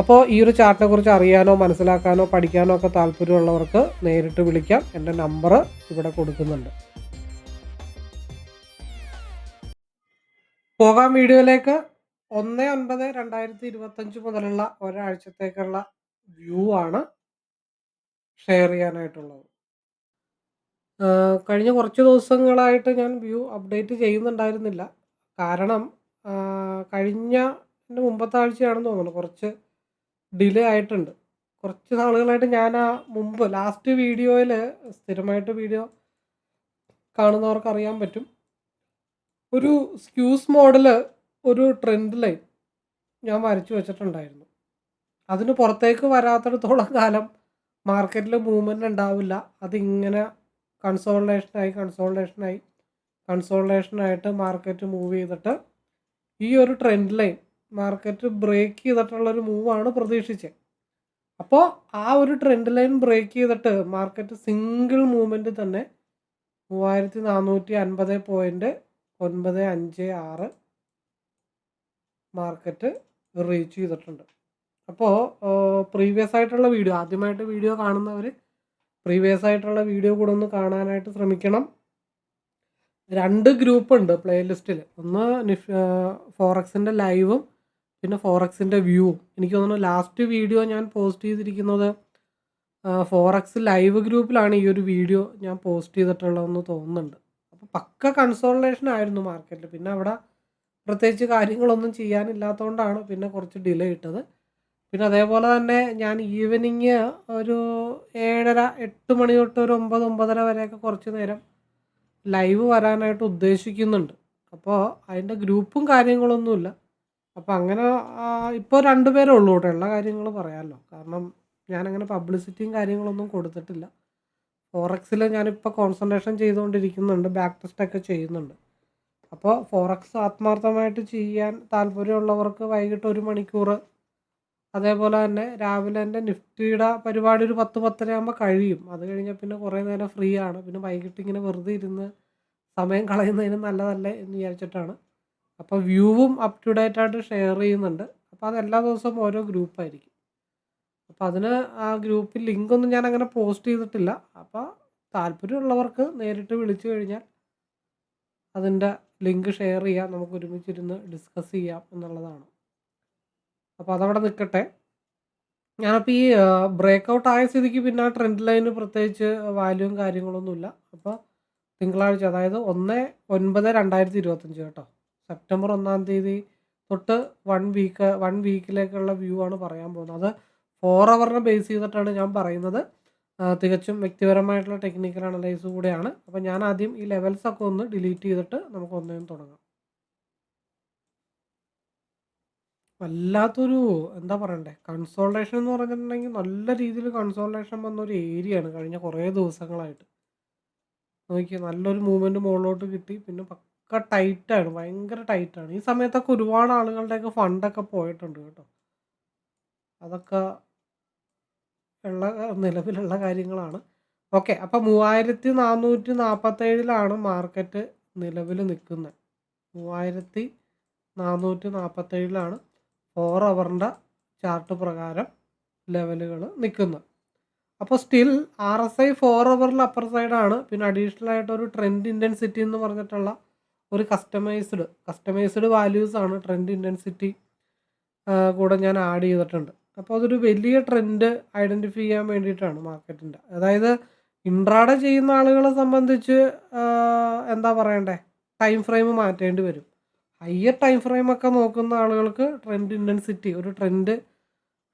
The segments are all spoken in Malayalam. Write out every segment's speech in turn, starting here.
അപ്പോൾ ഈ ഒരു ചാർട്ടിനെ കുറിച്ച് അറിയാനോ മനസ്സിലാക്കാനോ പഠിക്കാനോ ഒക്കെ താല്പര്യമുള്ളവർക്ക് നേരിട്ട് വിളിക്കാം. എന്റെ നമ്പർ ഇവിടെ കൊടുക്കുന്നുണ്ട്. പോകാം വീഡിയോയിലേക്ക്. ഒന്ന് ഒൻപത് രണ്ടായിരത്തി ഇരുപത്തഞ്ച് മുതലുള്ള ഒരാഴ്ചത്തേക്കുള്ള വ്യൂ ആണ് ഷെയർ ചെയ്യാനായിട്ടുള്ളത്. കഴിഞ്ഞ കുറച്ച് ദിവസങ്ങളായിട്ട് ഞാൻ വ്യൂ അപ്ഡേറ്റ് ചെയ്യുന്നുണ്ടായിരുന്നില്ല. കാരണം കഴിഞ്ഞ എന്റെ മുമ്പത്തെ ആഴ്ചയാണെന്ന് തോന്നുന്നു. കുറച്ച് ഡിലേ ആയിട്ടുണ്ട്. കുറച്ച് നാളുകളായിട്ട് ഞാൻ ആ മുമ്പ് ലാസ്റ്റ് വീഡിയോയിൽ സ്ഥിരമായിട്ട് വീഡിയോ കാണുന്നവർക്ക് അറിയാൻ പറ്റും. ഒരു സ്ക്യൂസ് മോഡൽ ഒരു ട്രെൻഡ് ലൈൻ ഞാൻ വരച്ചു വെച്ചിട്ടുണ്ടായിരുന്നു. അതിന് പുറത്തേക്ക് വരാത്തിടത്തോളം കാലം മാർക്കറ്റിൽ മൂവ്മെന്റ് ഉണ്ടാവില്ല. അതിങ്ങനെ കൺസോൾട്ടേഷനായി കൺസോൾട്ടേഷനായി കൺസോൾട്ടേഷനായിട്ട് മാർക്കറ്റ് മൂവ് ചെയ്തിട്ട് ഈ ഒരു ട്രെൻഡ് ലൈൻ മാർക്കറ്റ് ബ്രേക്ക് ചെയ്തിട്ടുള്ളൊരു മൂവാണ് പ്രതീക്ഷിച്ചത് അപ്പോൾ ആ ഒരു ട്രെൻഡ് ലൈൻ ബ്രേക്ക് ചെയ്തിട്ട് മാർക്കറ്റ് സിംഗിൾ മൂവ്മെന്റ് തന്നെ മൂവായിരത്തി നാനൂറ്റി അൻപത് പോയിന്റ് ഒൻപത് അഞ്ച് ആറ് മാർക്കറ്റ് റീച്ച് ചെയ്തിട്ടുണ്ട്. അപ്പോൾ പ്രീവിയസ് ആയിട്ടുള്ള വീഡിയോ ആദ്യമായിട്ട് വീഡിയോ കാണുന്നവർ പ്രീവിയസ് ആയിട്ടുള്ള വീഡിയോ കൂടെ ഒന്ന് കാണാനായിട്ട് ശ്രമിക്കണം. രണ്ട് ഗ്രൂപ്പ് ഉണ്ട് പ്ലേലിസ്റ്റിൽ ഒന്ന് നിഫ് ഫോറക്സിന്റെ ലൈവും പിന്നെ ഫോറക്സിന്റെ വ്യൂ എനിക്ക് തോന്നുന്നു ലാസ്റ്റ് വീഡിയോ ഞാൻ പോസ്റ്റ് ചെയ്തിരിക്കുന്നത് ഫോറക്സ് ലൈവ് ഗ്രൂപ്പിലാണ് ഈ ഒരു വീഡിയോ ഞാൻ പോസ്റ്റ് ചെയ്തിട്ടുള്ളതെന്ന് തോന്നുന്നുണ്ട്. അപ്പോൾ പക്ക കൺസോൾട്ടേഷൻ ആയിരുന്നു മാർക്കറ്റിൽ പിന്നെ അവിടെ പ്രത്യേകിച്ച് കാര്യങ്ങളൊന്നും ചെയ്യാനില്ലാത്തതുകൊണ്ടാണ് പിന്നെ കുറച്ച് ഡിലേ ഇട്ടത്. പിന്നെ അതേപോലെ തന്നെ ഞാൻ ഈവനിങ് ഒരു ഏഴര എട്ട് മണി തൊട്ട് ഒരു ഒമ്പത് ഒമ്പതര വരെയൊക്കെ കുറച്ച് നേരം ലൈവ് വരാനായിട്ട് ഉദ്ദേശിക്കുന്നുണ്ട്. അപ്പോൾ അതിന്റെ ഗ്രൂപ്പും കാര്യങ്ങളൊന്നുമില്ല. അപ്പോൾ അങ്ങനെ ഇപ്പോൾ രണ്ട് പേരേ ഉള്ളൂ കേട്ടോ. ഉള്ള കാര്യങ്ങൾ പറയാമല്ലോ കാരണം ഞാനങ്ങനെ പബ്ലിസിറ്റിയും കാര്യങ്ങളൊന്നും കൊടുത്തിട്ടില്ല. ഫോറക്സിൽ ഞാനിപ്പോൾ കോൺസെൻട്രേഷൻ ചെയ്തുകൊണ്ടിരിക്കുന്നുണ്ട്. ബാക്ക് ടെസ്റ്റൊക്കെ ചെയ്യുന്നുണ്ട്. അപ്പോൾ ഫോറക്സ് ആത്മാർത്ഥമായിട്ട് ചെയ്യാൻ താല്പര്യമുള്ളവർക്ക് വൈകിട്ട് ഒരു മണിക്കൂർ അതേപോലെ തന്നെ രാവിലെ എന്റെ നിഫ്റ്റിയുടെ പരിപാടി ഒരു പത്ത് പത്തര ആകുമ്പോൾ കഴിയും. അത് കഴിഞ്ഞാൽ പിന്നെ കുറേ നേരം ഫ്രീ ആണ്. പിന്നെ വൈകിട്ട് ഇങ്ങനെ വെറുതെ ഇരുന്ന് സമയം കളയുന്നതിന് നല്ലതല്ലേ എന്ന് വിചാരിച്ചിട്ടാണ്. അപ്പോൾ വ്യൂവും അപ് ടു ഡേറ്റ് ആയിട്ട് ഷെയർ ചെയ്യുന്നുണ്ട്. അപ്പോൾ അത് എല്ലാ ദിവസവും ഓരോ ഗ്രൂപ്പായിരിക്കും അപ്പോൾ അതിന് ആ ഗ്രൂപ്പിൽ ലിങ്കൊന്നും ഞാൻ അങ്ങനെ പോസ്റ്റ് ചെയ്തിട്ടില്ല. അപ്പോൾ താല്പര്യമുള്ളവർക്ക് നേരിട്ട് വിളിച്ചു കഴിഞ്ഞാൽ അതിന്റെ ലിങ്ക് ഷെയർ ചെയ്യാം. നമുക്ക് ഒരുമിച്ചിരുന്ന് ഡിസ്കസ് ചെയ്യാം എന്നുള്ളതാണ്. അപ്പോൾ അതവിടെ നിൽക്കട്ടെ ഞാനപ്പോൾ ഈ ബ്രേക്ക് ഔട്ട് ആയ സ്ഥിതിക്ക് പിന്നെ ട്രെൻഡ് ലൈന് പ്രത്യേകിച്ച് വാല്യൂവും കാര്യങ്ങളൊന്നുമില്ല. അപ്പോൾ തിങ്കളാഴ്ച അതായത് ഒന്ന് ഒൻപത് രണ്ടായിരത്തി ഇരുപത്തഞ്ച് കേട്ടോ. സെപ്റ്റംബർ ഒന്നാം തീയതി തൊട്ട് വൺ വീക്ക് വൺ വീക്കിലേക്കുള്ള വ്യൂ ആണ് പറയാൻ പോകുന്നത്. അത് ഫോർ അവറിനെ ബേസ് ചെയ്തിട്ടാണ് ഞാൻ പറയുന്നത്. തികച്ചും വ്യക്തിപരമായിട്ടുള്ള ടെക്നിക്കൽ അനലൈസ് കൂടെയാണ്. അപ്പോൾ ഞാൻ ആദ്യം ഈ ലെവൽസ് ഒക്കെ ഒന്ന് ഡിലീറ്റ് ചെയ്തിട്ട് നമുക്ക് ഒന്നേന്ന് തുടങ്ങാം. വല്ലാത്തൊരു എന്താ പറയണ്ടേ? കൺസോൾട്ടേഷൻ എന്ന് പറഞ്ഞിട്ടുണ്ടെങ്കിൽ നല്ല രീതിയിൽ കൺസോൾട്ടേഷൻ വന്നൊരു ഏരിയയാണ് കഴിഞ്ഞ കുറേ ദിവസങ്ങളായിട്ട്. നോക്കിയാൽ നല്ലൊരു മൂവ്മെന്റ് മുകളിലോട്ട് കിട്ടി. പിന്നെ പക്ക ടൈറ്റാണ് ഭയങ്കര ടൈറ്റാണ് ഈ സമയത്തൊക്കെ ഒരുപാട് ആളുകളുടെയൊക്കെ ഫണ്ടൊക്കെ പോയിട്ടുണ്ട് കേട്ടോ. അതൊക്കെ ഉള്ള നിലവിലുള്ള കാര്യങ്ങളാണ്. ഓക്കെ അപ്പോൾ മൂവായിരത്തി നാനൂറ്റി നാൽപ്പത്തേഴിലാണ് മാർക്കറ്റ് നിലവിൽ നിൽക്കുന്നത്. മൂവായിരത്തി നാനൂറ്റി നാൽപ്പത്തേഴിലാണ് ഫോർ അവറിന്റെ ചാർട്ട് പ്രകാരം ലെവലുകൾ നിൽക്കുന്നത്. അപ്പോൾ still R S I four അവറിൽ upper സൈഡാണ് പിന്നെ അഡീഷണൽ ആയിട്ട് ഒരു ട്രെൻഡ് ഇന്റൻസിറ്റി എന്ന് പറഞ്ഞിട്ടുള്ള ഒരു കസ്റ്റമൈസ്ഡ് കസ്റ്റമൈസ്ഡ് വാല്യൂസ് ആണ് ട്രെൻഡ് ഇന്റൻസിറ്റി കൂടെ ഞാൻ ആഡ് ചെയ്തിട്ടുണ്ട്. അപ്പോൾ അതൊരു വലിയ ട്രെൻഡ് ഐഡന്റിഫൈ ചെയ്യാൻ വേണ്ടിയിട്ടാണ് മാർക്കറ്റിന്റെ അതായത് ഇൻട്രാഡ ചെയ്യുന്ന ആളുകളെ സംബന്ധിച്ച് എന്താ പറയണ്ടേ? ടൈം ഫ്രെയിം മാറ്റേണ്ടി വരും. ഹയർ ടൈം ഫ്രെയിം ഒക്കെ നോക്കുന്ന ആളുകൾക്ക് ട്രെൻഡ് ഇന്റൻസിറ്റി ഒരു ട്രെൻഡ്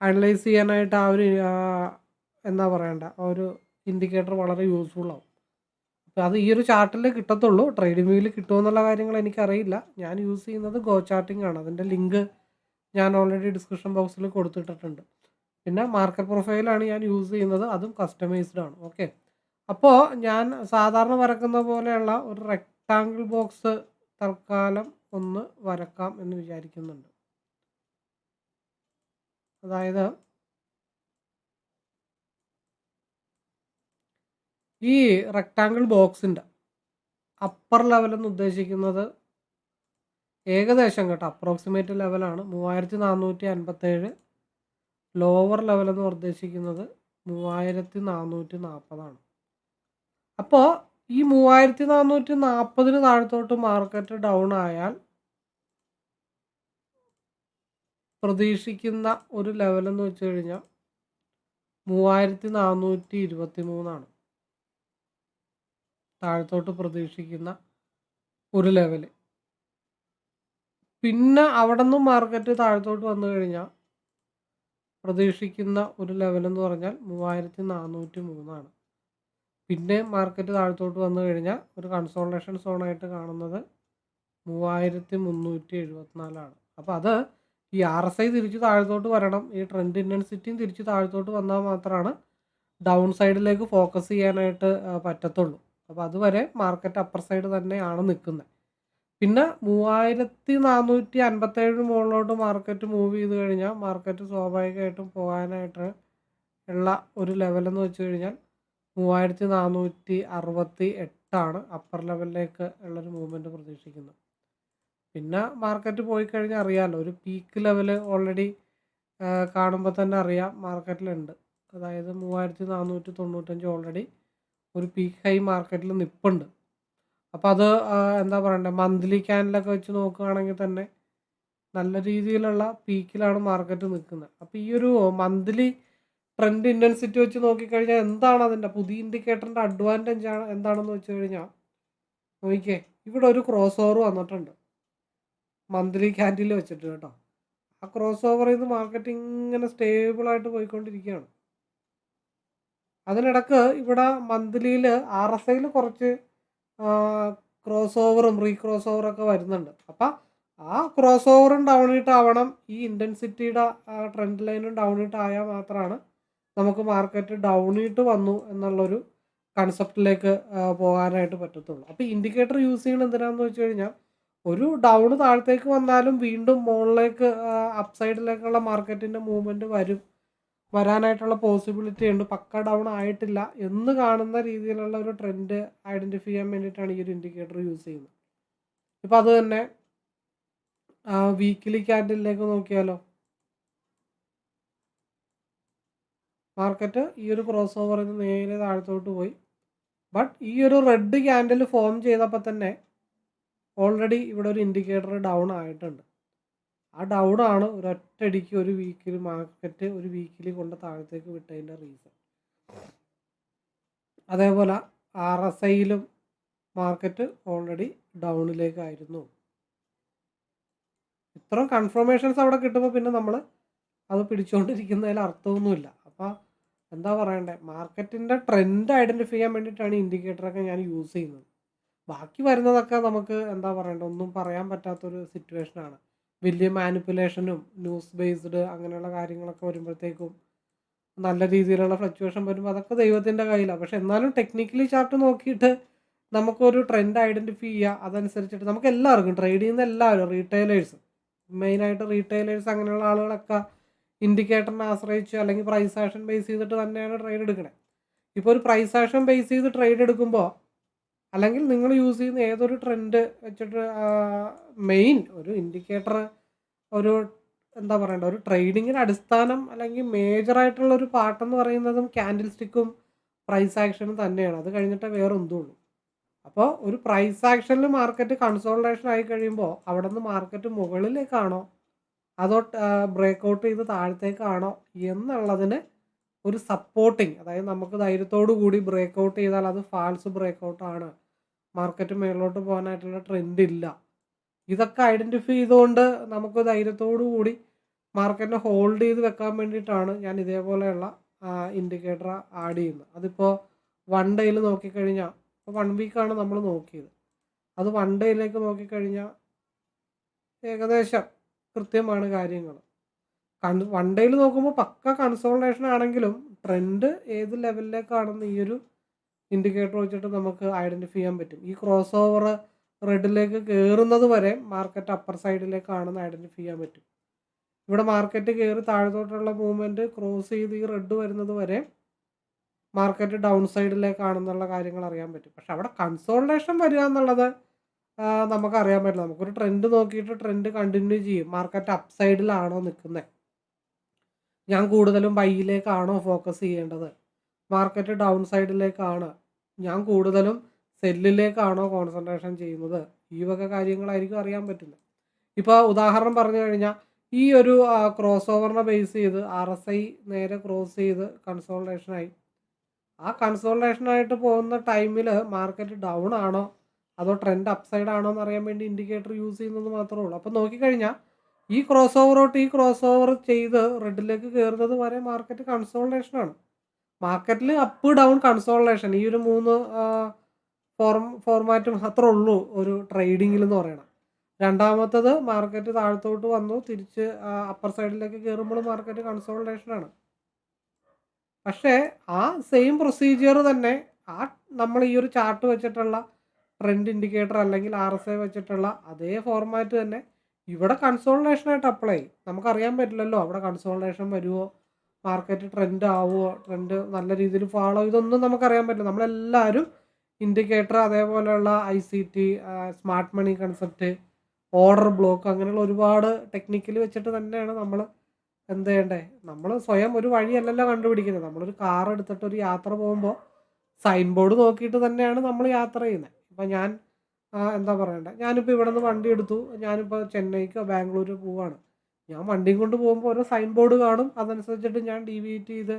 അനലൈസ് ചെയ്യാനായിട്ട് ആ ഒരു എന്താ പറയണ്ട? ആ ഒരു ഇൻഡിക്കേറ്റർ വളരെ യൂസ്ഫുൾ ആവും. അപ്പോൾ അത് ഈ ഒരു ചാർട്ടിൽ കിട്ടത്തുള്ളൂ. ട്രേഡിംഗ് വ്യൂവിൽ കിട്ടുമെന്നുള്ള കാര്യങ്ങൾ എനിക്കറിയില്ല. ഞാൻ യൂസ് ചെയ്യുന്നത് ഗോ ചാർട്ടിംഗ് ആണ്. അതിന്റെ ലിങ്ക് ഞാൻ ഓൾറെഡി ഡിസ്ക്രിപ്ഷൻ ബോക്സിൽ കൊടുത്തിട്ടിട്ടുണ്ട്. പിന്നെ മാർക്കറ്റ് പ്രൊഫൈലാണ് ഞാൻ യൂസ് ചെയ്യുന്നത്. അതും കസ്റ്റമൈസ്ഡ് ആണ്. ഓക്കെ അപ്പോൾ ഞാൻ സാധാരണ വരക്കുന്ന പോലെയുള്ള ഒരു റെക്റ്റാങ്കിൾ ബോക്സ് തൽക്കാലം ഒന്ന് വരക്കാം എന്ന് വിചാരിക്കുന്നുണ്ട്. അതായത് ഈ റെക്ടാങ്കിൾ ബോക്സിന്റെ അപ്പർ ലെവൽ എന്ന് ഉദ്ദേശിക്കുന്നത് ഏകദേശം കേട്ടോ. അപ്രോക്സിമേറ്റ് ലെവലാണ് മൂവായിരത്തി നാനൂറ്റി അൻപത്തേഴ് ലോവർ ലെവൽ എന്ന് ഉദ്ദേശിക്കുന്നത് മൂവായിരത്തി നാനൂറ്റി നാൽപ്പതാണ് അപ്പോൾ ഈ മൂവായിരത്തി നാനൂറ്റി നാൽപ്പതിന് താഴത്തോട്ട് മാർക്കറ്റ് ഡൗൺ ആയാൽ പ്രതീക്ഷിക്കുന്ന ഒരു ലെവലെന്ന് വെച്ച് കഴിഞ്ഞാൽ മൂവായിരത്തി നാനൂറ്റി ഇരുപത്തി മൂന്നാണ് താഴത്തോട്ട് പ്രതീക്ഷിക്കുന്ന ഒരു ലെവൽ പിന്നെ അവിടെ നിന്നും മാർക്കറ്റ് താഴത്തോട്ട് വന്നു കഴിഞ്ഞാൽ പ്രതീക്ഷിക്കുന്ന ഒരു ലെവൽ എന്ന് പറഞ്ഞാൽ മൂവായിരത്തി നാനൂറ്റി മൂന്നാണ് പിന്നെ മാർക്കറ്റ് താഴത്തോട്ട് വന്നു കഴിഞ്ഞാൽ ഒരു കൺസോൾട്ടേഷൻ സോണായിട്ട് കാണുന്നത് മൂവായിരത്തി മുന്നൂറ്റി എഴുപത്തിനാലാണ് അപ്പോൾ അത് ഈ ആർ എസ് ഐ തിരിച്ച് താഴത്തോട്ട് വരണം ഈ ട്രെൻഡ് ഇന്റൻസിറ്റിയും തിരിച്ച് താഴത്തോട്ട് വന്നാൽ മാത്രമാണ് ഡൗൺ സൈഡിലേക്ക് ഫോക്കസ് ചെയ്യാനായിട്ട് പറ്റത്തുള്ളൂ. അപ്പോൾ അതുവരെ മാർക്കറ്റ് അപ്പർ സൈഡ് തന്നെയാണ് നിൽക്കുന്നത്. പിന്നെ മൂവായിരത്തി നാനൂറ്റി അൻപത്തേഴ് മുകളിലോട്ട് മാർക്കറ്റ് മൂവ് ചെയ്ത് കഴിഞ്ഞാൽ മാർക്കറ്റ് സ്വാഭാവികമായിട്ടും പോകാനായിട്ട് ഉള്ള ഒരു ലെവലെന്ന് വെച്ച് കഴിഞ്ഞാൽ മൂവായിരത്തി നാനൂറ്റി അറുപത്തി എട്ടാണ് അപ്പർ ലെവലിലേക്ക് ഉള്ളൊരു മൂവ്മെന്റ് പ്രതീക്ഷിക്കുന്നത്. പിന്നെ മാർക്കറ്റ് പോയി കഴിഞ്ഞാൽ അറിയാമല്ലോ ഒരു പീക്ക് ലെവൽ ഓൾറെഡി കാണുമ്പോൾ തന്നെ അറിയാം മാർക്കറ്റിലുണ്ട് അതായത് മൂവായിരത്തി നാനൂറ്റി തൊണ്ണൂറ്റഞ്ച് ഓൾറെഡി ഒരു പീക്ക് ഹൈ മാർക്കറ്റിൽ നിൽപ്പുണ്ട് അപ്പോൾ അത് എന്താ പറയണ്ടേ മന്ത്ലി ക്യാനിലൊക്കെ വെച്ച് നോക്കുകയാണെങ്കിൽ തന്നെ നല്ല രീതിയിലുള്ള പീക്കിലാണ് മാർക്കറ്റ് നിൽക്കുന്നത് അപ്പോൾ ഈ ഒരു മന്ത്ലി ട്രെൻഡ് ഇന്റൻസിറ്റി വെച്ച് നോക്കിക്കഴിഞ്ഞാൽ എന്താണ് അതിന്റെ പുതിയ ഇൻഡിക്കേറ്ററിന്റെ അഡ്വാന്റേജ് ആണ് എന്താണെന്ന് വെച്ച് കഴിഞ്ഞാൽ നോക്കിക്കേ ഇവിടെ ഒരു ക്രോസ് ഓവർ വന്നിട്ടുണ്ട്. മന്ത്ലി ക്യാൻഡിൽ വെച്ചിട്ട് കേട്ടോ. ആ ക്രോസ് ഓവറിൽ നിന്ന് മാർക്കറ്റ് ഇങ്ങനെ സ്റ്റേബിളായിട്ട് പോയിക്കൊണ്ടിരിക്കുകയാണ് അതിനിടക്ക് ഇവിടെ മന്ത്ലിയിൽ ആർ എസ് ഐയിൽ കുറച്ച് ക്രോസ് ഓവറും റീ ക്രോസ് ഓവറൊക്കെ വരുന്നുണ്ട്. അപ്പം ആ ക്രോസ് ഓവറും ഡൗൺ ആവണം ഈ ഇന്റൻസിറ്റിയുടെ ട്രെൻഡ് ലൈനും ഡൗൺ ആയാൽ മാത്രമാണ് നമുക്ക് മാർക്കറ്റ് ഡൗൺ വന്നു എന്നുള്ളൊരു കൺസെപ്റ്റിലേക്ക് പോകാനായിട്ട് പറ്റത്തുള്ളൂ. അപ്പോൾ ഇൻഡിക്കേറ്റർ യൂസ് ചെയ്യണത് എന്തിനാന്ന് വെച്ച് കഴിഞ്ഞാൽ ഒരു ഡൗൺ താഴത്തേക്ക് വന്നാലും വീണ്ടും മുകളിലേക്ക് അപ്സൈഡിലേക്കുള്ള മാർക്കറ്റിന്റെ മൂവ്മെന്റ് വരും. വരാനായിട്ടുള്ള പോസിബിലിറ്റി ഉണ്ട്. പക്ക ഡൗൺ ആയിട്ടില്ല. എന്ന് കാണുന്ന രീതിയിലുള്ള ഒരു ട്രെൻഡ് ഐഡന്റിഫൈ ചെയ്യാൻ വേണ്ടിയിട്ടാണ് ഈ ഒരു ഇൻഡിക്കേറ്റർ യൂസ് ചെയ്യുന്നത്. ഇപ്പം അത് തന്നെ വീക്കിലി ക്യാൻഡിലേക്ക് നോക്കിയാലോ? മാർക്കറ്റ് ഈ ഒരു ക്രോസ് ഓവറിൽ നിന്ന് നേരെ താഴത്തോട്ട് പോയി. ബട്ട് ഈ ഒരു റെഡ് ക്യാൻഡിൽ ഫോം ചെയ്തപ്പോൾ തന്നെ ഓൾറെഡി ഇവിടെ ഒരു ഇൻഡിക്കേറ്റർ ഡൗൺ ആയിട്ടുണ്ട്. ആ ഡൗൺ ആണ് ഒരൊറ്റടിക്ക് ഒരു വീക്കിൽ മാർക്കറ്റ് ഒരു വീക്കിൽ കൊണ്ട് താഴത്തേക്ക് വിട്ടതിന്റെ റീസൺ അതേപോലെ ആർ എസ് ഐയിലും മാർക്കറ്റ് ഓൾറെഡി ഡൗണിലേക്കായിരുന്നു ഇത്രയും കൺഫർമേഷൻസ് അവിടെ കിട്ടുമ്പോൾ പിന്നെ നമ്മൾ അത് പിടിച്ചുകൊണ്ടിരിക്കുന്നതിൽ അർത്ഥമൊന്നുമില്ല. അപ്പോൾ എന്താ പറയണ്ടേ? മാർക്കറ്റിന്റെ ട്രെൻഡ് ഐഡന്റിഫൈ ചെയ്യാൻ വേണ്ടിയിട്ടാണ് ഇൻഡിക്കേറ്ററൊക്കെ ഞാൻ യൂസ് ചെയ്യുന്നത്. ബാക്കി വരുന്നതൊക്കെ നമുക്ക് എന്താ പറയണ്ടേ? ഒന്നും പറയാൻ പറ്റാത്തൊരു സിറ്റുവേഷനാണ് വലിയ മാനിപ്പുലേഷനും ന്യൂസ് ബേസ്ഡ് അങ്ങനെയുള്ള കാര്യങ്ങളൊക്കെ വരുമ്പോഴത്തേക്കും നല്ല രീതിയിലുള്ള ഫ്ലക്ച്വേഷൻ വരുമ്പോൾ അതൊക്കെ ദൈവത്തിന്റെ കയ്യിലാണ് പക്ഷെ എന്നാലും ടെക്നിക്കലി ചാർട്ട് നോക്കിയിട്ട് നമുക്കൊരു ട്രെൻഡ് ഐഡന്റിഫൈ ചെയ്യുക അതനുസരിച്ചിട്ട് നമുക്ക് എല്ലാവർക്കും ട്രേഡ് ചെയ്യുന്ന എല്ലാവരും റീറ്റെയിലേഴ്സ് മെയിനായിട്ട് റീറ്റെയിലേഴ്സ് അങ്ങനെയുള്ള ആളുകളൊക്കെ ഇൻഡിക്കേറ്ററിനെ ആശ്രയിച്ച് അല്ലെങ്കിൽ പ്രൈസ് ആക്ഷൻ ബേസ് ചെയ്തിട്ട് തന്നെയാണ് ട്രേഡ് എടുക്കണേ. ഇപ്പോൾ ഒരു പ്രൈസ് ആക്ഷൻ ബേസ് ചെയ്ത് ട്രേഡ് എടുക്കുമ്പോൾ അല്ലെങ്കിൽ നിങ്ങൾ യൂസ് ചെയ്യുന്ന ഏതൊരു ട്രെൻഡ് വെച്ചിട്ട് മെയിൻ ഒരു ഇൻഡിക്കേറ്റർ ഒരു എന്താ പറയണ്ട ഒരു ട്രേഡിങ്ങിന് അടിസ്ഥാനം അല്ലെങ്കിൽ മേജറായിട്ടുള്ള ഒരു പാട്ടെന്ന് പറയുന്നതും ക്യാൻഡിൽ സ്റ്റിക്കും പ്രൈസ് ആക്ഷനും തന്നെയാണ്. അത് കഴിഞ്ഞിട്ടേ വേറെ എന്തുള്ളൂ അപ്പോൾ ഒരു പ്രൈസ് ആക്ഷനിൽ മാർക്കറ്റ് കൺസോൾട്ടേഷൻ ആയി കഴിയുമ്പോൾ അവിടെ നിന്ന് മാർക്കറ്റ് മുകളിലേക്കാണോ? അതോ ബ്രേക്ക് ഔട്ട് ചെയ്ത് താഴത്തേക്കാണോ? എന്നുള്ളതിന് ഒരു സപ്പോർട്ടിങ് അതായത് നമുക്ക് ധൈര്യത്തോടു കൂടി ബ്രേക്ക് ഔട്ട് ചെയ്താൽ അത് ഫാൾസ് ബ്രേക്ക് ഔട്ടാണ് മാർക്കറ്റ് മേളിലോട്ട് പോകാനായിട്ടുള്ള ട്രെൻഡ് ഇല്ല ഇതൊക്കെ ഐഡന്റിഫൈ ചെയ്തുകൊണ്ട് നമുക്ക് ധൈര്യത്തോടു കൂടി മാർക്കറ്റിനെ ഹോൾഡ് ചെയ്ത് വെക്കാൻ വേണ്ടിയിട്ടാണ് ഞാൻ ഇതേപോലെയുള്ള ഇൻഡിക്കേറ്റർ ആഡ് ചെയ്യുന്നത്. അതിപ്പോൾ വൺ ഡേയിൽ നോക്കിക്കഴിഞ്ഞാൽ ഇപ്പോൾ വൺ വീക്കാണ് നമ്മൾ നോക്കിയത്. അത് വൺ ഡേയിലേക്ക് നോക്കിക്കഴിഞ്ഞാൽ ഏകദേശം കൃത്യമാണ് കാര്യങ്ങൾ കൺ വൺ ഡേയിൽ നോക്കുമ്പോൾ പക്ക കൺസോൾട്ടേഷൻ ആണെങ്കിലും ട്രെൻഡ് ഏത് ലെവലിലേക്കാണെന്ന് ഈ ഒരു ഇൻഡിക്കേറ്റർ വെച്ചിട്ട് നമുക്ക് ഐഡന്റിഫൈ ചെയ്യാൻ പറ്റും. ഈ ക്രോസ് ഓവർ റെഡിലേക്ക് കയറുന്നത് വരെ മാർക്കറ്റ് അപ്പർ സൈഡിലേക്കാണെന്ന് ഐഡന്റിഫൈ ചെയ്യാൻ പറ്റും. ഇവിടെ മാർക്കറ്റ് കയറി താഴത്തോട്ടുള്ള മൂവ്മെന്റ് ക്രോസ് ചെയ്ത് ഈ റെഡ് വരുന്നത് വരെ മാർക്കറ്റ് ഡൗൺ സൈഡിലേക്കാണെന്നുള്ള കാര്യങ്ങൾ അറിയാൻ പറ്റും. പക്ഷെ അവിടെ കൺസോൾട്ടേഷൻ വരിക എന്നുള്ളത് ആ, നമുക്കറിയാൻ പറ്റില്ല. നമുക്കൊരു ട്രെൻഡ് നോക്കിയിട്ട് ട്രെൻഡ് കണ്ടിന്യൂ ചെയ്യും. മാർക്കറ്റ് അപ്പ് സൈഡിലാണോ നിൽക്കുന്നത്. ഞാൻ കൂടുതലും ബൈയിലേക്കാണോ ഫോക്കസ് ചെയ്യേണ്ടത്? മാർക്കറ്റ് ഡൗൺ സൈഡിലേക്കാണ് ഞാൻ കൂടുതലും സെല്ലിലേക്കാണോ കോൺസെൻട്രേഷൻ ചെയ്യുന്നത്? ഈ വക കാര്യങ്ങളായിരിക്കും അറിയാൻ പറ്റില്ല. ഇപ്പോൾ ഉദാഹരണം പറഞ്ഞു കഴിഞ്ഞാൽ ഈ ഒരു ക്രോസ് ഓവറിനെ ബേസ് ചെയ്ത് ആർ എസ് ഐ നേരെ ക്രോസ് ചെയ്ത് കൺസോൾട്ടേഷനായി ആ കൺസോൾട്ടേഷനായിട്ട് പോകുന്ന ടൈമിൽ മാർക്കറ്റ് ഡൗൺ ആണോ? അതോ ട്രെൻഡ് അപ്സൈഡ് ആണോ എന്ന് അറിയാൻ വേണ്ടി ഇൻഡിക്കേറ്റർ യൂസ് ചെയ്യുന്നത് മാത്രമേ ഉള്ളൂ. അപ്പോൾ നോക്കിക്കഴിഞ്ഞാൽ ഈ ക്രോസ് ഓവർ തൊട്ട് ഈ ക്രോസ് ഓവർ ചെയ്ത് റെഡിലേക്ക് കയറുന്നത് വരെ മാർക്കറ്റ് കൺസോൾട്ടേഷനാണ് മാർക്കറ്റിൽ അപ്പ് ഡൗൺ കൺസോളേഷൻ ഈ ഒരു മൂന്ന് ഫോർം ഫോർമാറ്റ് മാത്രമേ ഉള്ളൂ ഒരു ട്രേഡിങ്ങിൽ എന്ന് പറയണം രണ്ടാമത്തത് മാർക്കറ്റ് താഴത്തോട്ട് വന്നു. തിരിച്ച് അപ്പർ സൈഡിലേക്ക് കയറുമ്പോൾ മാർക്കറ്റ് കൺസോൾട്ടേഷനാണ് പക്ഷേ ആ സെയിം പ്രൊസീജിയർ തന്നെ ആ നമ്മൾ ഈ ഒരു ചാർട്ട് വെച്ചിട്ടുള്ള ട്രെൻഡ് ഇൻഡിക്കേറ്റർ അല്ലെങ്കിൽ ആർ എസ് ഐ വെച്ചിട്ടുള്ള അതേ ഫോർമാറ്റ് തന്നെ ഇവിടെ കൺസോൾട്ടേഷനായിട്ട് അപ്ലൈ ചെയ്യും. നമുക്കറിയാൻ പറ്റില്ലല്ലോ അവിടെ കൺസോൾട്ടേഷൻ വരുമോ മാർക്കറ്റ് ട്രെൻഡ് ആവുമോ ട്രെൻഡ് നല്ല രീതിയിൽ ഫോളോ ഇതൊന്നും നമുക്കറിയാൻ പറ്റില്ല. നമ്മളെല്ലാവരും ഇൻഡിക്കേറ്റർ അതേപോലെയുള്ള I C T smart money concept order block അങ്ങനെയുള്ള ഒരുപാട് ടെക്നിക്കൽ വെച്ചിട്ട് തന്നെയാണ് നമ്മൾ എന്ത് ചെയ്യണ്ടേ? നമ്മൾ സ്വയം ഒരു വഴിയല്ലല്ലോ കണ്ടുപിടിക്കുന്നത്. നമ്മളൊരു കാർ എടുത്തിട്ട് ഒരു യാത്ര പോകുമ്പോൾ സൈൻ ബോർഡ് നോക്കിയിട്ട് തന്നെയാണ് നമ്മൾ യാത്ര ചെയ്യുന്നത് ഇപ്പം ഞാൻ എന്താ പറയണ്ടേ? ഞാനിപ്പോൾ ഇവിടെ നിന്ന് വണ്ടി എടുത്തു. ഞാനിപ്പോൾ ചെന്നൈക്കോ ബാംഗ്ലൂരോ പോവാണ്. ഞാൻ വണ്ടിയും കൊണ്ട് പോകുമ്പോൾ ഓരോ സൈൻ ബോർഡ് കാണും. അതനുസരിച്ചിട്ട് ഞാൻ ഡീവിയേറ്റ് ചെയ്ത്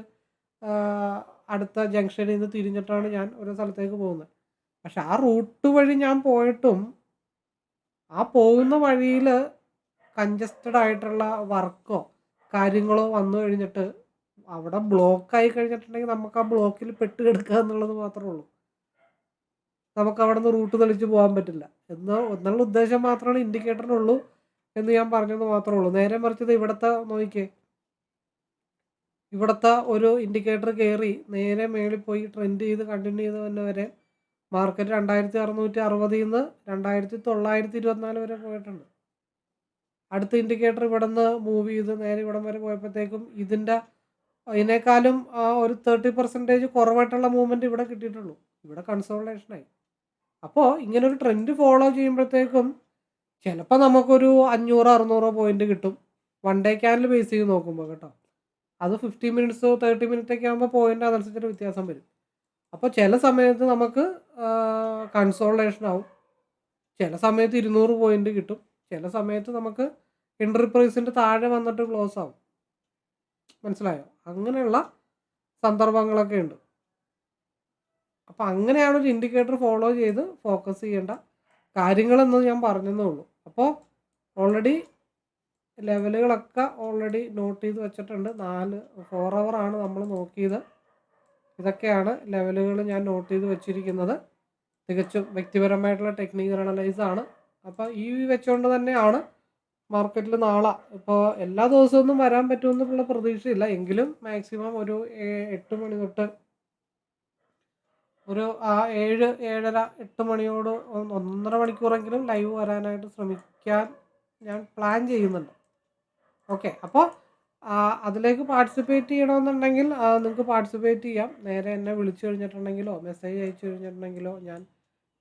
അടുത്ത ജംഗ്ഷനിൽ നിന്ന് തിരിഞ്ഞിട്ടാണ് ഞാൻ ഓരോ സ്ഥലത്തേക്ക് പോകുന്നത്. പക്ഷെ ആ റൂട്ട് വഴി ഞാൻ പോയിട്ടും ആ പോകുന്ന വഴിയിൽ കഞ്ചസ്റ്റഡ് ആയിട്ടുള്ള വർക്കോ കാര്യങ്ങളോ വന്നു കഴിഞ്ഞിട്ട് അവിടെ ബ്ലോക്ക് ആയി കഴിഞ്ഞിട്ടുണ്ടെങ്കിൽ നമുക്ക് ആ ബ്ലോക്കിൽ പെട്ട് കിടക്കുക എന്നുള്ളത് മാത്രമേ ഉള്ളൂ. നമുക്ക് അവിടെ നിന്ന് റൂട്ട് തെളിച്ച് പോകാൻ പറ്റില്ല. എന്ന് എന്നുള്ള ഉദ്ദേശം മാത്രമാണ് ഇൻഡിക്കേറ്ററിനുള്ളൂ എന്ന് ഞാൻ പറഞ്ഞത് മാത്രമേ ഉള്ളൂ. നേരെ മറിച്ചത് ഇവിടുത്തെ നോക്കിക്കേ. ഇവിടുത്തെ ഒരു ഇൻഡിക്കേറ്റർ കയറി നേരെ മേളിൽ പോയി ട്രെൻഡ് ചെയ്ത് കണ്ടിന്യൂ ചെയ്ത് തന്നെ വരെ മാർക്കറ്റ് രണ്ടായിരത്തി അറുന്നൂറ്റി അറുപതിൽ നിന്ന് രണ്ടായിരത്തി തൊള്ളായിരത്തി ഇരുപത്തിനാല് വരെ പോയിട്ടുണ്ട്. അടുത്ത ഇൻഡിക്കേറ്റർ ഇവിടെ നിന്ന് മൂവ് ചെയ്ത് നേരെ ഇവിടം വരെ പോയപ്പോഴത്തേക്കും ഇതിന്റെ അതിനേക്കാളും ഒരു തേർട്ടി പെർസെന്റേജ് കുറവായിട്ടുള്ള മൂവ്മെന്റ് ഇവിടെ കിട്ടിയിട്ടുള്ളൂ. ഇവിടെ കൺസോൾട്ടേഷനായി അപ്പോൾ ഇങ്ങനൊരു ട്രെൻഡ് ഫോളോ ചെയ്യുമ്പോഴത്തേക്കും ചിലപ്പോൾ നമുക്കൊരു അഞ്ഞൂറോ അറുന്നൂറോ പോയിന്റ് കിട്ടും. വൺ ഡേ ക്യാനിൽ ബേസ് ചെയ്ത് നോക്കുമ്പോൾ കേട്ടോ. അത് ഫിഫ്റ്റി മിനിറ്റ്സോ തേർട്ടി മിനിറ്റ് ഒക്കെ ആകുമ്പോൾ പോയിന്റ് അതനുസരിച്ചിട്ട് വ്യത്യാസം വരും. അപ്പോൾ ചില സമയത്ത് നമുക്ക് കൺസോൾട്ടേഷൻ ആവും. ചില സമയത്ത് ഇരുന്നൂറ് പോയിന്റ് കിട്ടും. ചില സമയത്ത് നമുക്ക് എൻട്രി പ്രൈസിന്റെ താഴെ വന്നിട്ട് ക്ലോസ് ആവും. മനസ്സിലായോ? അങ്ങനെയുള്ള സന്ദർഭങ്ങളൊക്കെ ഉണ്ട്. അപ്പോൾ അങ്ങനെയാണ് ഒരു ഇൻഡിക്കേറ്റർ ഫോളോ ചെയ്ത് ഫോക്കസ് ചെയ്യേണ്ട കാര്യങ്ങളെന്ന് ഞാൻ പറഞ്ഞതേ ഉള്ളൂ. അപ്പോൾ ഓൾറെഡി ലെവലുകളൊക്കെ ഓൾറെഡി നോട്ട് ചെയ്ത് വെച്ചിട്ടുണ്ട്. നാല് ഫോർ ആണ് നമ്മൾ നോക്കിയത്. ഇതൊക്കെയാണ് ലെവലുകൾ ഞാൻ നോട്ട് ചെയ്ത് വെച്ചിരിക്കുന്നത്. തികച്ചും വ്യക്തിപരമായിട്ടുള്ള ടെക്നിക്കൽ അനലൈസ് ആണ്. അപ്പോൾ ഈ വെച്ചുകൊണ്ട് തന്നെയാണ് മാർക്കറ്റിൽ നാളെ. ഇപ്പോൾ എല്ലാ ദിവസമൊന്നും വരാൻ പറ്റുമെന്നുള്ള പ്രതീക്ഷയില്ല. എങ്കിലും മാക്സിമം ഒരു എട്ട് മണി തൊട്ട് ഒരു ആ ഏഴ് ഏഴര എട്ട് മണിയോട് ഒന്ന് ഒന്നര മണിക്കൂറെങ്കിലും ലൈവ് വരാനായിട്ട് ശ്രമിക്കാൻ ഞാൻ പ്ലാൻ ചെയ്യുന്നുണ്ട്. ഓക്കെ അപ്പോൾ അതിലേക്ക് പാർട്ടിസിപ്പേറ്റ് ചെയ്യണമെന്നുണ്ടെങ്കിൽ നിങ്ങൾക്ക് പാർട്ടിസിപ്പേറ്റ് ചെയ്യാം. നേരെ എന്നെ വിളിച്ചു കഴിഞ്ഞിട്ടുണ്ടെങ്കിലോ മെസ്സേജ് അയച്ചു കഴിഞ്ഞിട്ടുണ്ടെങ്കിലോ ഞാൻ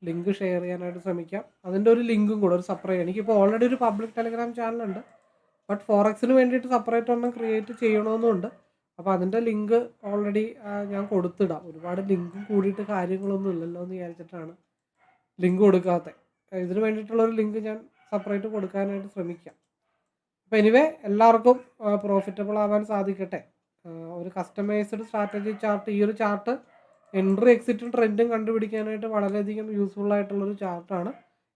ലിങ്ക് ഷെയർ ചെയ്യാനായിട്ട് ശ്രമിക്കാം. അതിന്റെ ഒരു ലിങ്കും കൂടെ ഒരു സെപ്പറേറ്റ്. എനിക്കിപ്പോൾ ഓൾറെഡി ഒരു പബ്ലിക് ടെലിഗ്രാം ചാനലുണ്ട്. ബട്ട് ഫോറക്സിന് വേണ്ടിയിട്ട് സെപ്പറേറ്റ് ഒന്നും ക്രിയേറ്റ് ചെയ്യണമെന്നുണ്ട്. അപ്പോൾ അതിന്റെ ലിങ്ക് ഓൾറെഡി ഞാൻ കൊടുത്തിടാം. ഒരുപാട് ലിങ്ക് കൂടിയിട്ട് കാര്യങ്ങളൊന്നും ഇല്ലല്ലോ എന്ന് വിചാരിച്ചിട്ടാണ് ലിങ്ക് കൊടുക്കാത്ത. ഇതിന് വേണ്ടിയിട്ടുള്ള ഒരു ലിങ്ക് ഞാൻ സെപ്പറേറ്റ് കൊടുക്കാനായിട്ട് ശ്രമിക്കാം. അപ്പോൾ എനിവേ എല്ലാവർക്കും പ്രോഫിറ്റബിൾ ആവാൻ സാധിക്കട്ടെ. ഒരു കസ്റ്റമൈസ്ഡ് സ്ട്രാറ്റജി ചാർട്ട് ഈ ഒരു ചാർട്ട് എൻട്രി എക്സിറ്റും ട്രെൻഡും കണ്ടുപിടിക്കാനായിട്ട് വളരെയധികം യൂസ്ഫുൾ ആയിട്ടുള്ളൊരു ചാർട്ടാണ്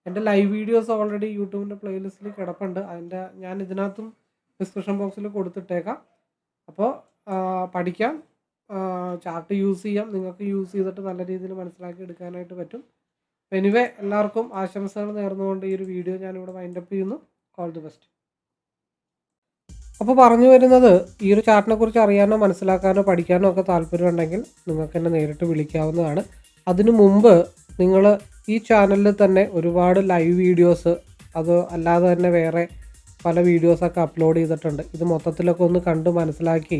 എന്റെ ലൈവ് വീഡിയോസ് ഓൾറെഡി യൂട്യൂബിന്റെ പ്ലേലിസ്റ്റിൽ കിടപ്പുണ്ട്. അതിന്റെ ഞാൻ ഇതിനകത്തും ഡിസ്ക്രിപ്ഷൻ ബോക്സിൽ കൊടുത്തിട്ടേക്കാം. അപ്പോൾ പഠിക്കാം. ചാർട്ട് യൂസ് ചെയ്യാം. നിങ്ങൾക്ക് യൂസ് ചെയ്തിട്ട് നല്ല രീതിയിൽ മനസ്സിലാക്കി എടുക്കാനായിട്ട് പറ്റും. എനിവേ എല്ലാവർക്കും ആശംസകൾ നേർന്നുകൊണ്ട് ഈ ഒരു വീഡിയോ ഞാനിവിടെ വൈൻഡപ്പ് ചെയ്യുന്നു. ഓൾ ദി ബെസ്റ്റ് അപ്പോൾ പറഞ്ഞു വരുന്നത് ഈ ഒരു ചാർട്ടിനെ കുറിച്ച് അറിയാനോ മനസ്സിലാക്കാനോ പഠിക്കാനോ ഒക്കെ താല്പര്യമുണ്ടെങ്കിൽ നിങ്ങൾക്ക് എന്നെ നേരിട്ട് വിളിക്കാവുന്നതാണ്. അതിനു മുമ്പ് നിങ്ങൾ ഈ ചാനലിൽ തന്നെ ഒരുപാട് ലൈവ് വീഡിയോസ് അത് അല്ലാതെ തന്നെ വേറെ പല വീഡിയോസൊക്കെ അപ്ലോഡ് ചെയ്തിട്ടുണ്ട്. ഇത് മൊത്തത്തിലൊക്കെ ഒന്ന് കണ്ട് മനസ്സിലാക്കി